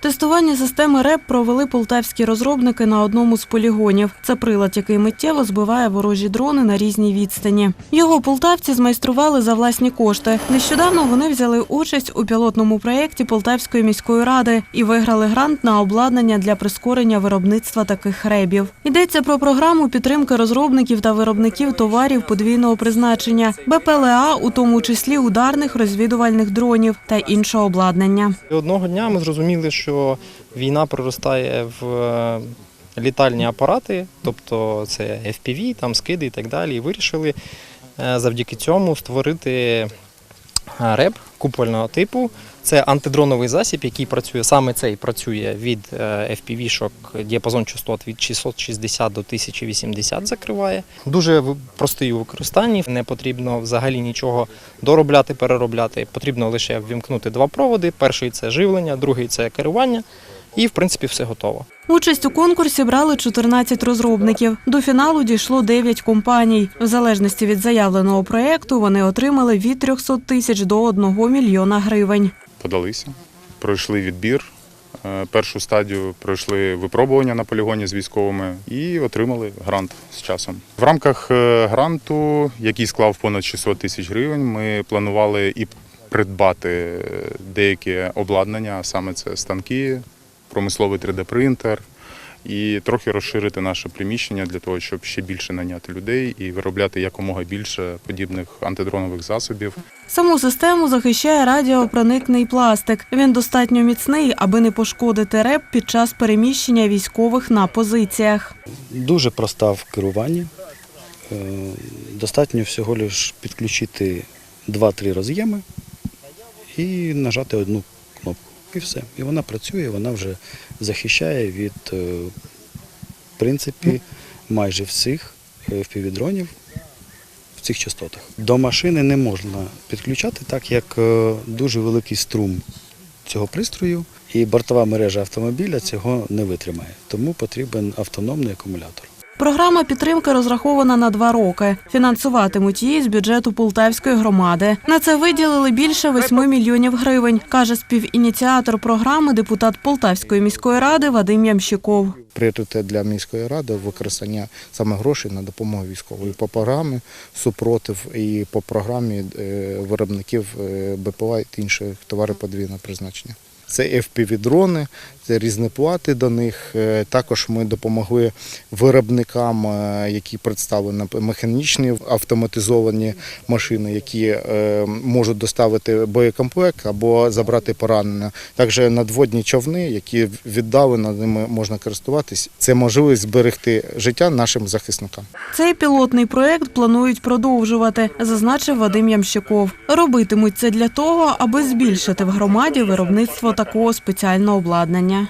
Тестування системи РЕП провели полтавські розробники на одному з полігонів. Це прилад, який миттєво збиває ворожі дрони на різній відстані. Його полтавці змайстрували за власні кошти. Нещодавно вони взяли участь у пілотному проєкті Полтавської міської ради і виграли грант на обладнання для прискорення виробництва таких ребів. Йдеться про програму підтримки розробників та виробників товарів подвійного призначення, БПЛА, у тому числі ударних розвідувальних дронів та іншого обладнання. Одного дня ми зрозуміли, що війна проростає в е, літальні апарати, тобто це FPV, там скиди і так далі. І вирішили е, завдяки цьому створити реп купольного типу. Це антидроновий засіб, який працює саме цей працює від е, FPV-шок, діапазон частот від 660 до 1080 закриває. Дуже простий у використанні. Не потрібно взагалі нічого доробляти, переробляти. Потрібно лише ввімкнути два проводи. Перший це живлення, другий це керування. І в принципі все готово. Участь у конкурсі брали 14 розробників. До фіналу дійшло 9 компаній. В залежності від заявленого проєкту вони отримали від 300 тисяч до 1 мільйона гривень. подалися, пройшли відбір. Е, Першу стадію пройшли випробування на полігоні з військовими і отримали грант з часом. В рамках е, гранту, який склав понад 600 тисяч гривень, ми планували і придбати е, деяке обладнання, а саме це станки, промисловий 3D-принтер, і трохи розширити наше приміщення для того, щоб ще більше наняти людей і виробляти якомога більше подібних антидронових засобів. Саму систему захищає радіопроникний пластик. Він достатньо міцний, аби не пошкодити реп під час переміщення військових на позиціях. Дуже проста в керуванні. Е, Достатньо всього лиш підключити 2-3 роз'єми і нажати одну. І все. І вона працює, вона вже захищає від, е, в принципі, майже всіх впівдронів в цих частотах. До машини не можна підключати, так як е, дуже великий струм цього пристрою, і бортова мережа автомобіля цього не витримає. Тому потрібен автономний акумулятор. Програма підтримки розрахована на два роки. Фінансуватимуть її з бюджету Полтавської громади. На це виділили більше 8 мільйонів гривень, каже співініціатор програми, депутат Полтавської міської ради Вадим Ямщиков. пріоритет для міської ради використання саме грошей на допомогу військової по програмі супротив і по програмі е, виробників е, БПЛА та інших товарів подвійного призначення. Це FPV-дрони, це різноплати до них. Е, Також ми допомогли виробникам, е, які представлені механічні автоматизовані машини, які е, можуть доставити боєкомплект або забрати поранення. Також надводні човни, які віддалено ними можна користуватись. Це можливість зберегти життя нашим захисникам. Цей пілотний проєкт планують продовжувати, зазначив Вадим Ямщиков. Робитимуть це для того, аби збільшити в громаді виробництво такого спеціального обладнання.